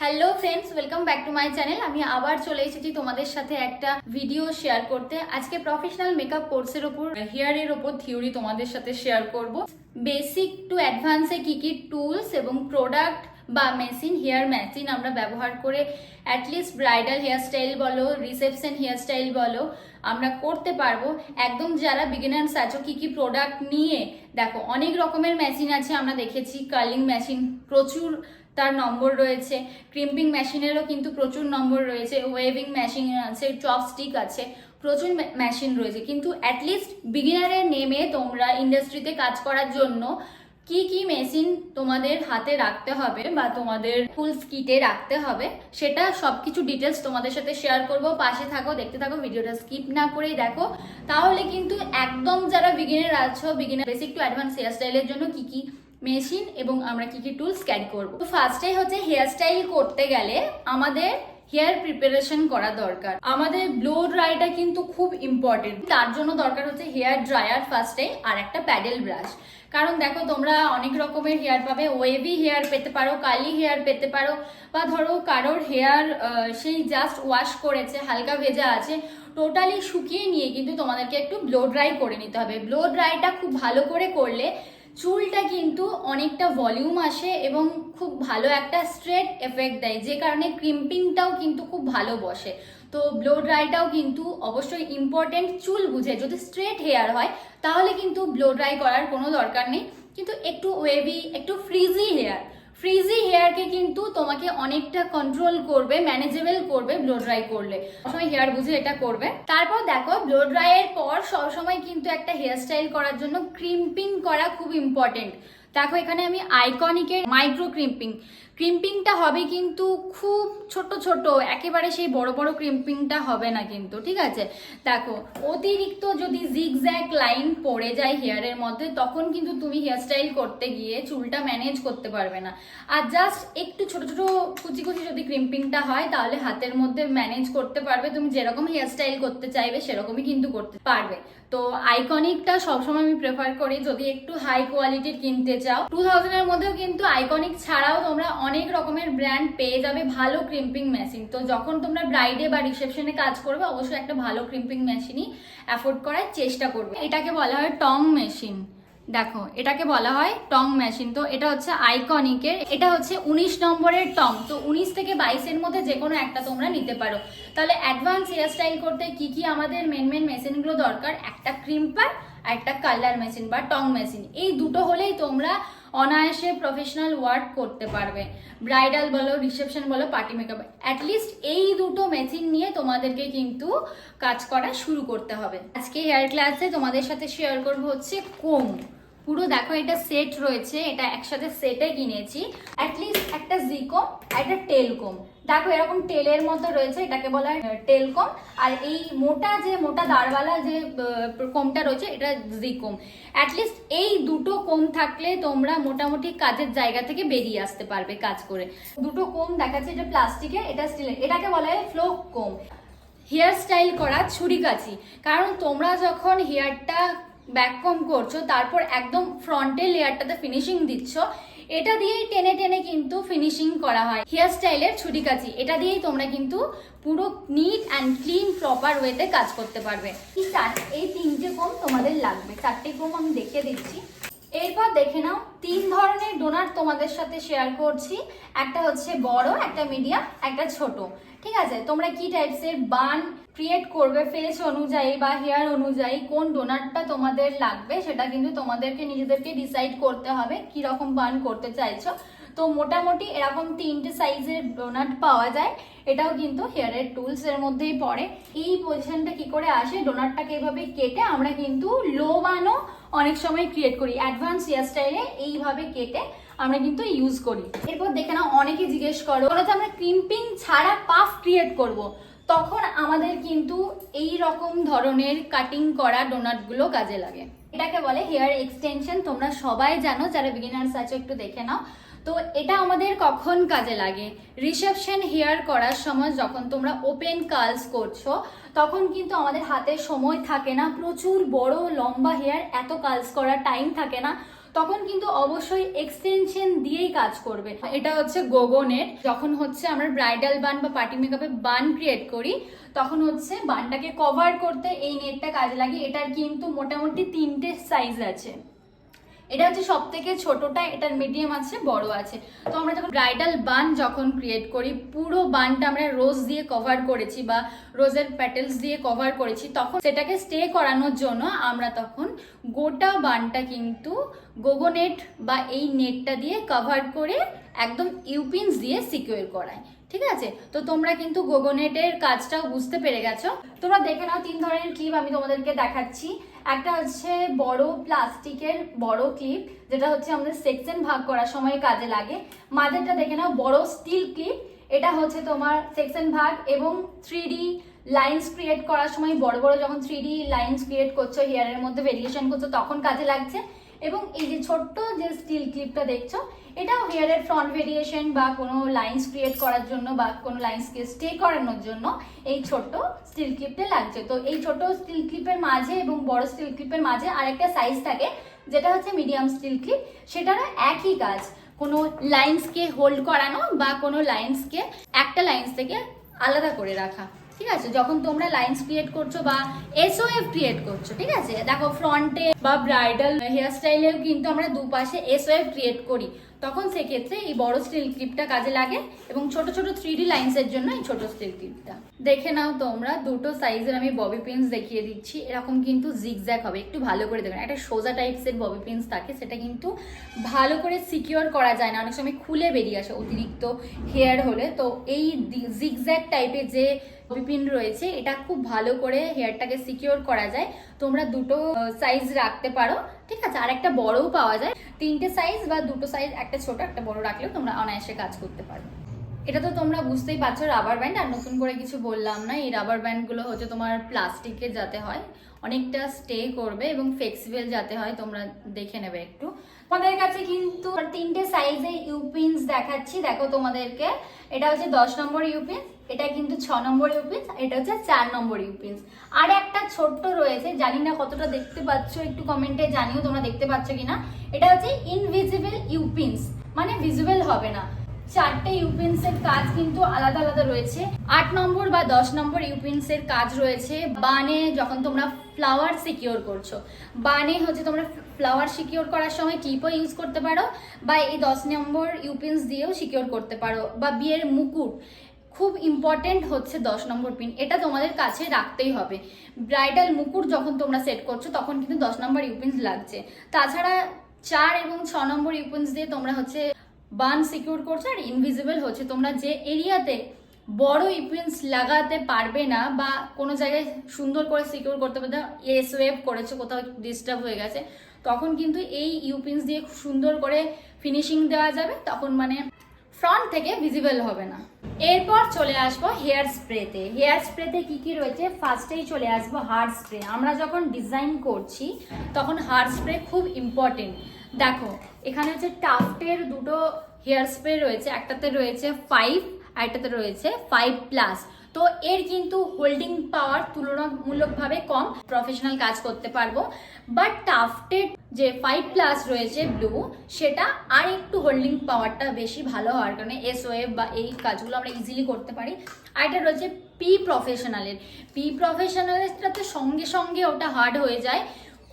Hello friends welcome back to my channel আমি আবার চলে এসেছি তোমাদের সাথে একটা ভিডিও শেয়ার করতে। আজকে প্রফেশনাল মেকআপ কোর্সের ওপর হেয়ারের ওপর থিওরি তোমাদের সাথে শেয়ার করব। বেসিক টু অ্যাডভান্সে কি কি টুলস এবং প্রোডাক্ট বা মেশিন হেয়ার মেশিন আমরা ব্যবহার করে অ্যাটলিস্ট ব্রাইডাল হেয়ারস্টাইল বলো রিসেপশন হেয়ারস্টাইল বলো, আমরা করতে পারব। একদম যারা বিগিনার্স আছো, কি কি প্রোডাক্ট নিয়ে, দেখো অনেক রকমের মেশিন আছে আমরা দেখেছি কার্লিং মেশিন প্রচুর তার নম্বর রয়েছে। ক্রিম্পিং মেশিনেরও কিন্তু প্রচুর নম্বর রয়েছে। ওয়েভিং মেশিন আছে চপস্টিক আছে, প্রচুর মেশিন রয়েছে। কিন্তু অ্যাটলিস্ট বিগিনারের নেমে তোমরা ইন্ডাস্ট্রিতে কাজ করার জন্য কি কি মেশিন তোমাদের হাতে রাখতে হবে বা তোমাদের ফুল কিটে রাখতে হবে, সেটা সবকিছু ডিটেলস তোমাদের সাথে শেয়ার করব। পাশে থাকো, দেখতে থাকো, ভিডিওটা স্কিপ না করেই দেখো। তাহলে কিন্তু একদম যারা বিগিনার আছো বিগিনার বেসিক টু অ্যাডভান্স হেয়ারস্টাইলের জন্য কি কি মেশিন এবং আমরা কি কি টুলস ক্যারি করব। তো ফার্স্টে হচ্ছে হেয়ারস্টাইল করতে গেলে আমাদের হেয়ার প্রিপারেশন করা দরকার। আমাদের ব্লো ড্রাইটা কিন্তু খুব ইম্পর্টেন্ট তার জন্য দরকার হচ্ছে হেয়ার ড্রায়ার ফার্স্টে আর একটা প্যাডেল ব্রাশ কারণ দেখো তোমরা অনেক রকমের হেয়ার পাবে ওয়েভি হেয়ার পেতে পারো কালি হেয়ার পেতে পারো, বা ধরো কারোর হেয়ার সেই জাস্ট ওয়াশ করেছে, হালকা ভেজা আছে টোটালি শুকিয়ে নিয়ে কিন্তু তোমাদেরকে একটু ব্লো ড্রাই করে নিতে হবে। ব্লো ড্রাইটা খুব ভালো করে করলে চুলটা কিন্তু অনেকটা ভলিউম আসে এবং খুব ভালো একটা স্ট্রেট এফেক্ট দেয়, যে কারণে ক্রিম্পিংটাও কিন্তু খুব ভালো বসে। তো ব্লো ড্রাইটাও কিন্তু অবশ্যই ইম্পর্টেন্ট চুল বুঝে। যদি স্ট্রেট হেয়ার হয়, তাহলে কিন্তু ব্লো ড্রাই করার কোনো দরকার নেই। কিন্তু একটু ওয়েভি একটু ফ্রিজি হেয়ার ফ্রিজি হেয়ারকে কিন্তু তোমাকে অনেকটা কন্ট্রোল করবে ম্যানেজেবল করবে ব্লো ড্রাই করলে। সবসময় হেয়ার বুঝে এটা করবে। তারপর দেখো ব্লো ড্রাইয়ের পর সবসময় কিন্তু একটা হেয়ারস্টাইল করার জন্য ক্রিম্পিং করা খুব ইম্পর্টেন্ট দেখো এখানে আমি আইকনিকের মাইক্রো ক্রিম্পিং ক্রিম্পিংটা হবে কিন্তু খুব ছোট ছোট। একেবারে সেই বড় বড় ক্রিম্পিংটা হবে না কিন্তু, ঠিক আছে? দেখো, অতিরিক্ত যদি জিগজ্যাক লাইন পড়ে যায় হেয়ারের মধ্যে, তখন কিন্তু তুমি হেয়ারস্টাইল করতে গিয়ে চুলটা ম্যানেজ করতে পারবে না। আর জাস্ট একটু ছোট ছোট কুচি কুচি যদি ক্রিম্পিংটা হয়, তাহলে হাতের মধ্যে ম্যানেজ করতে পারবে। তুমি যেরকম হেয়ারস্টাইল করতে চাইবে, সেরকমই কিন্তু করতে পারবে। তো আইকনিকটা সবসময় আমি প্রেফার করি। যদি একটু হাই কোয়ালিটির কিনতে চাও। টু থাউজেন্ডের মধ্যেও কিন্তু আইকনিক ছাড়াও তোমরা অনেক রকমের ব্র্যান্ড পেয়ে যাবে ভালো ক্রিম্পিং মেশিন তো যখন তোমরা ব্রাইডে বা রিসেপশনে কাজ করবে, অবশ্যই একটা ভালো ক্রিম্পিং মেশিনই অ্যাফোর্ড করার চেষ্টা করবে। এটাকে বলা হয় টং মেশিন দেখো, এটাকে বলা হয় টং মেশিন। তো এটা হচ্ছে আইকনিকের, এটা হচ্ছে উনিশ নম্বরের টং। তো উনিশ থেকে বাইশের মধ্যে যে কোনো একটা তোমরা নিতে পারো। তাহলে অ্যাডভান্স হেয়ারস্টাইল করতে কি কি আমাদের মেন মেন মেশিনগুলো দরকার? একটা ক্রিম্পার একটা কালার মেশিন বা টং মেশিন এই দুটো হলেই তোমরা অনায়াসে প্রফেশনাল ওয়ার্ক করতে পারবে। ব্রাইডাল বলো রিসেপশন বলো পার্টি মেকআপ অ্যাটলিস্ট এই দুটো মেশিন নিয়ে তোমাদেরকে কিন্তু কাজ করা শুরু করতে হবে। আজকে হেয়ার ক্লাসে তোমাদের সাথে শেয়ার করব হচ্ছে কোম পুরো দেখো, এটা সেট রয়েছে, এটা একসাথে সেটে কিনেছি। অ্যাটলিস্ট একটা জিকম একটা টেলকম দেখো, এরকম টেলের মতো রয়েছে, এটাকে বলা হয় টেলকম আর এই মোটা যে, মোটা দাঁড়ওয়ালা যে কোমটা রয়েছে, এটা জিকম অ্যাটলিস্ট এই দুটো কোম থাকলে তোমরা মোটামুটি কাজের জায়গা থেকে বেরিয়ে আসতে পারবে কাজ করে। দুটো কোম দেখাচ্ছে, এটা প্লাস্টিকের, এটা স্টিলের এটাকে বলা হয় ফ্লোক কোম হেয়ার স্টাইল করা ছুরি কাচি কারণ তোমরা যখন হেয়ারটা ব্যাককম করছ, তারপর একদম ফ্রন্টের লেয়ারটাতে ফিনিশিং দিচ্ছ, এটা দিয়েই টেনে টেনে কিন্তু ফিনিশিং করা হয়। হেয়ার স্টাইলের ছুরি কাচি এটা দিয়েই তোমরা কিন্তু পুরো নিট অ্যান্ড ক্লিন প্রপার ওয়েতে কাজ করতে পারবে। চার- এই তিনটে কোম তোমাদের লাগবে। চারটে কোম আমি দেখে দিচ্ছি। এরপর দেখে নাও, তিন ধরনের ডোনার তোমাদের সাথে শেয়ার করছি। একটা হচ্ছে বড়, একটা মিডিয়াম একটা ছোট। ঠিক আছে? তোমরা কি টাইপসের বান ক্রিয়েট করবে ফেস অনুযায়ী বা হেয়ার অনুযায়ী কোন ডোনাটটা তোমাদের লাগবে সেটা কিন্তু তোমাদেরকে নিজেদেরকে ডিসাইড করতে হবে কি রকম বান করতে চাইছো। তো মোটামুটি এরকম তিনটে সাইজের ডোনাট পাওয়া যায়, এটাও কিন্তু হেয়ারের টুলস এর মধ্যেই পড়ে। এই পজিশনটা কি করে আসে ডোনাটটাকে এভাবে কেটে আমরা কিন্তু লো বানও অনেক সময় ক্রিয়েট করি। অ্যাডভান্স হেয়ার স্টাইলে এইভাবে কেটে আমরা কিন্তু ইউজ করি। এরপর দেখে নাও অনেকে জিজ্ঞেস করো আমরা ক্রিম্পিং ছাড়া পাফ ক্রিয়েট করব। তখন আমাদের কিন্তু এই রকম ধরনের কাটিং করা ডোনাটগুলো কাজে লাগে। এটাকে বলে হেয়ার এক্সটেনশন তোমরা সবাই জানো, যারা বিগিনার্স আছো একটু দেখে নাও। তো এটা আমাদের কখন কাজে লাগে? রিসেপশন হেয়ার করার সময় যখন তোমরা ওপেন কার্লস করছ, তখন কিন্তু আমাদের হাতে সময় থাকে না। প্রচুর বড়, লম্বা হেয়ার এত কার্লস করার টাইম থাকে না। তখন কিন্তু অবশ্যই এক্সটেনশন দিয়েই কাজ করবে। এটা হচ্ছে গোগনের যখন হচ্ছে আমরা ব্রাইডাল বান বা পার্টি মেকআপে বান ক্রিয়েট করি, তখন হচ্ছে বানটাকে কভার করতে এই নেটটা কাজে লাগে। এটার কিন্তু মোটামুটি তিনটে সাইজ আছে। এটা হচ্ছে সব থেকে ছোটটা, এটার মিডিয়াম আছে, বড় আছে। তো আমরা যখন ব্রাইডাল বান যখন ক্রিয়েট করি, পুরো বানটা আমরা রোজ দিয়ে কভার করেছি বা রোজের প্যাটেলস দিয়ে কভার করেছি, তখন সেটাকে স্টে করানোর জন্য আমরা তখন গোটা বানটা কিন্তু গোগোনেট বা এই নেটটা দিয়ে কভার করে একদম ইউপিনস দিয়ে সিকিউর করাই। ঠিক আছে? তো তোমরা কিন্তু গোগোনেটের কাজটাও বুঝতে পেরে গেছো। তোমরা দেখে নাও তিন ধরনের ক্লিপ আমি তোমাদেরকে দেখাচ্ছি। একটা হচ্ছে বড় প্লাস্টিকের বড় ক্লিপ যেটা হচ্ছে আমাদের সেকশন ভাগ করার সময় কাজে লাগে। মাঝেরটা দেখে নাও, বড় স্টিল ক্লিপ এটা হচ্ছে তোমার সেকশন ভাগ এবং থ্রি লাইন্স ক্রিয়েট করার সময় বড় বড় যখন থ্রি লাইন্স ক্রিয়েট করছ হেয়ারের মধ্যে ভেরিয়েশন করছ, তখন কাজে লাগছে। এবং এই যে ছোট্ট যে স্টিল ক্লিপটা দেখছ, এটাও হেয়ারের ফ্রন্ট ভেরিয়েশন বা কোনো লাইন্স ক্রিয়েট করার জন্য বা কোনো লাইন্সকে স্টে করানোর জন্য এই ছোট্ট স্টিল ক্লিপটা লাগছে। তো এই ছোট স্টিল ক্লিপের মাঝে এবং বড় স্টিল ক্লিপের মাঝে আরেকটা সাইজ থাকে, যেটা হচ্ছে মিডিয়াম স্টিল ক্লিপ সেটারও একই কাজ, কোনো লাইন্সকে হোল্ড করানো বা কোনো লাইন্সকে একটা লাইন্স থেকে আলাদা করে রাখা। ঠিক আছে? যখন তোমরা লাইন্স ক্রিয়েট করছ বা এসওএফ ক্রিয়েট করছ, ঠিক আছে? দেখো ফ্রন্টে বা ব্রাইডাল হেয়ার স্টাইলেও কিন্তু আমরা দুপাশে এসওএফ ক্রিয়েট করি। তখন সেক্ষেত্রে এই বড় স্টিল ক্লিপটা কাজে লাগে এবং ছোট ছোট থ্রি ডি লাইন্সের জন্য এই ছোট স্টিল ক্লিপটা দেখে নাও তোমরা, দুটো সাইজের আমি ববি পিন্স দেখিয়ে দিচ্ছি। এরকম কিন্তু জিগজ্যাগ হবে। একটু ভালো করে দেখবেন একটা সোজা টাইপসের ববি পিন্স থাকে, সেটা কিন্তু ভালো করে সিকিওর করা যায় না। অনেক সময় খুলে বেরিয়ে আসে অতিরিক্ত হেয়ার হলে। তো এই জিগজ্যাগ টাইপের যে পিন রয়েছে, এটা খুব ভালো করে হেয়ারটাকে সিকিওর করা যায়। তোমরা দুটো সাইজ রাখতে পারো, ঠিক আছে? আর একটা বড়ও পাওয়া যায়। তিনটে সাইজ বা দুটো সাইজ একটা ছোট, একটা বড় রাখলেও তোমরা অনায়াসে কাজ করতে পারো এটা তো তোমরা বুঝতেই পারছ রাবার ব্যান্ড আর নতুন করে কিছু বললাম না, এই রাবার ব্যান্ডগুলো হচ্ছে তোমার প্লাস্টিকের যাতে হয়, অনেকটা স্টে করবে এবং ফ্লেক্সিবল যাতে হয়, তোমরা দেখে নেবে একটু। তোমাদের কাছে কিন্তু তিনটে সাইজে ইউপিন্স দেখাচ্ছি। দেখো তোমাদেরকে। এটা হচ্ছে দশ নম্বর ইউপিন্স এটা কিন্তু ছ নম্বর ইউপিন্স এটা হচ্ছে চার নম্বর ইউপিন্স আর একটা ছোট্ট রয়েছে, জানি না কতটা দেখতে পাচ্ছ, একটু কমেন্টে জানিও তোমরা দেখতে পাচ্ছ কিনা। এটা হচ্ছে ইনভিজিবল ইউপিন্স মানে ভিজিবল হবে না। চারটে ইউপিন্সের কাজ কিন্তু আলাদা আলাদা রয়েছে। আট নম্বর বা দশ নম্বর ইউপিন্সের কাজ রয়েছে বানে যখন তোমরা ফ্লাওয়ার সিকিওর করছ। বানে হচ্ছে তোমরা ফ্লাওয়ার সিকিওর করার সময় টিপও ইউজ করতে পারো বা এই দশ নম্বর ইউপিন্স দিয়েও সিকিওর করতে পারো বা বিয়ের মুকুট। খুব ইম্পর্টেন্ট হচ্ছে দশ নম্বর পিন এটা তোমাদের কাছে রাখতেই হবে। ব্রাইডাল মুকুট যখন তোমরা সেট করছ তখন কিন্তু দশ নম্বর ইউপিন্স লাগছে। তাছাড়া চার এবং ছ নম্বর ইউপিন্স দিয়ে তোমরা হচ্ছে বান সিকিউর করছে আর ইনভিজিবল হচ্ছে। তোমরা যে এরিয়াতে বড় ইউপিন্স লাগাতে পারবে না বা কোনো জায়গায় সুন্দর করে সিকিউর করতে পারবে এস ওয়েভ করেছে, কোথাও ডিস্টার্ব হয়ে গেছে, তখন কিন্তু এই ইউপিন্স দিয়ে সুন্দর করে ফিনিশিং দেওয়া যাবে, তখন মানে ফ্রন্ট থেকে ভিজিবল হবে না। এরপর চলে আসব হেয়ার স্প্রেতে হেয়ার স্প্রেতে কি কি রয়েছে? ফার্স্টেই চলে আসব হার্ড স্প্রে আমরা যখন ডিজাইন করছি, তখন হার্ড স্প্রে খুব ইম্পর্টেন্ট দেখো, এখানে হচ্ছে টাফটের দুটো হেয়ার স্প্রে রয়েছে, একটাতে রয়েছে ফাইভ একটাতে রয়েছে ফাইভ প্লাস তো এর কিন্তু হোল্ডিং পাওয়ার তুলনামূলকভাবে কম প্রফেশনাল কাজ করতে পারব। বাট টাফটের যে ফাইভ প্লাস রয়েছে ব্লু সেটা আর একটু হোল্ডিং পাওয়ারটা বেশি ভালো হওয়ার কারণে এস ওয়েভ বা এই কাজগুলো আমরা ইজিলি করতে পারি। আর এটা রয়েছে পি প্রফেশনালের পি প্রফেশনালেরটাতে সঙ্গে সঙ্গে ওটা হার্ড হয়ে যায়।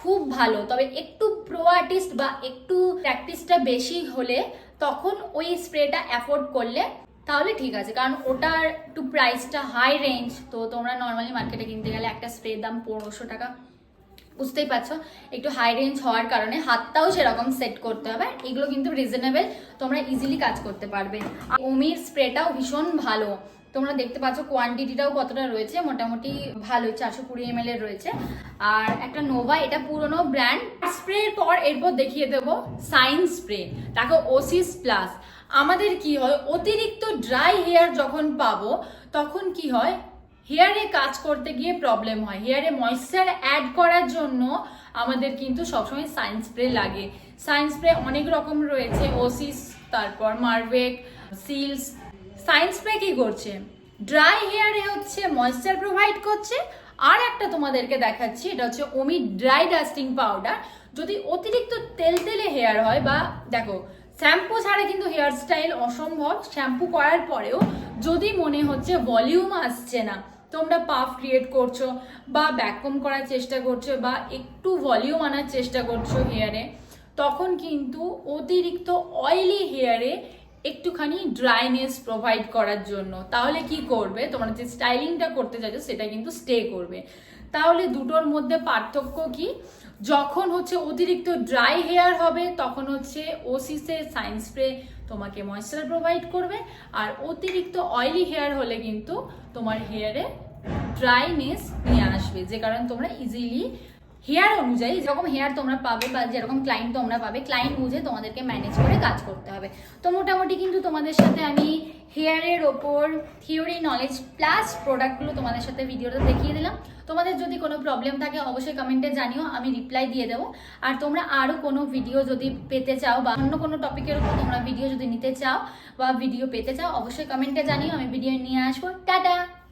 খুব ভালো। তবে একটু প্রো আর্টিস্ট বা একটু প্র্যাকটিসটা বেশি হলে তখন ওই স্প্রেটা অ্যাফোর্ড করলে তাহলে ঠিক আছে। কারণ ওটার একটু প্রাইসটা হাই রেঞ্জ তো তোমরা নর্মালি মার্কেটে কিনতে গেলে একটা স্প্রের দাম পনেরোশো টাকা, বুঝতেই পারছ? একটু হাই রেঞ্জ হওয়ার কারণে হাতটাও সেরকম সেট করতে হবে এগুলো কিন্তু রিজনেবল তোমরা ইজিলি কাজ করতে পারবে। ওমির স্প্রেটাও ভীষণ ভালো। তোমরা দেখতে পাচ্ছ কোয়ান্টিটিটাও কতটা রয়েছে, মোটামুটি ভালো চারশো কুড়ি এম এর রয়েছে। আর একটা নোভা এটা পুরনো ব্র্যান্ড স্প্রের পর এরপর দেখিয়ে দেবো সাইন স্প্রে, তাকে ওসিস প্লাস আমাদের কি হয়, অতিরিক্ত ড্রাই হেয়ার যখন পাবো, তখন কি হয় হেয়ারে কাজ করতে গিয়ে প্রবলেম হয়। হেয়ারে ময়েশ্চার অ্যাড করার জন্য আমাদের কিন্তু সবসময় সাইন স্প্রে লাগে। সাইন স্প্রে অনেক রকম রয়েছে ওসিস তারপর মারভেক সিলস সাইন স্প্রে কি করছে? ড্রাই হেয়ারে হচ্ছে ময়েশ্চার প্রোভাইড করছে। আর একটা তোমাদেরকে দেখাচ্ছি, এটা হচ্ছে ওমি ড্রাই ডাস্টিং পাউডার। যদি অতিরিক্ত তেলতেলে হেয়ার হয় বা দেখো, শ্যাম্পু ছাড়া কিন্তু হেয়ার স্টাইল অসম্ভব। শ্যাম্পু করার পরেও যদি মনে হচ্ছে ভলিউম আসছে না, তোমরা পাফ ক্রিয়েট করছ বা ব্যাককম করার চেষ্টা করছ বা একটু ভলিউম আনার চেষ্টা করছ হেয়ারে, তখন কিন্তু অতিরিক্ত অয়েলি হেয়ারে একটুখানি ড্রাইনেস প্রোভাইড করার জন্য। তাহলে কি করবে? তোমরা যে স্টাইলিংটা করতে চাইছো, সেটা কিন্তু স্টে করবে। তাহলে দুটোর মধ্যে পার্থক্য কি? যখন হচ্ছে অতিরিক্ত ড্রাই হেয়ার হবে, তখন হচ্ছে ওসিসের সাইন্স স্প্রে তোমাকে ময়েশ্চার প্রোভাইড করবে। আর অতিরিক্ত অয়েলি হেয়ার হলে কিন্তু তোমার হেয়ারে ড্রাইনেস নিয়ে আসবে। যে কারণে তোমরা ইজিলি হেয়ার অনুযায়ী যেরকম হেয়ার তোমরা পাবে বা যেরকম ক্লায়েন্ট তোমরা পাবে ক্লায়েন্ট বুঝে তোমাদেরকে ম্যানেজ করে কাজ করতে হবে। তো মোটামুটি কিন্তু তোমাদের সাথে আমি হেয়ারের ওপর থিওরি নলেজ প্লাস প্রোডাক্টগুলো তোমাদের সাথে ভিডিওটা দেখিয়ে দিলাম। তোমাদের যদি কোনো প্রবলেম থাকে অবশ্যই কমেন্টে জানিও, আমি রিপ্লাই দিয়ে দেবো। আর তোমরা আরও কোনো ভিডিও যদি পেতে চাও বা অন্য কোনো টপিকের উপর তোমরা ভিডিও যদি নিতে চাও বা ভিডিও পেতে চাও, অবশ্যই কমেন্টে জানিও, আমি ভিডিও নিয়ে আসব। টাটা!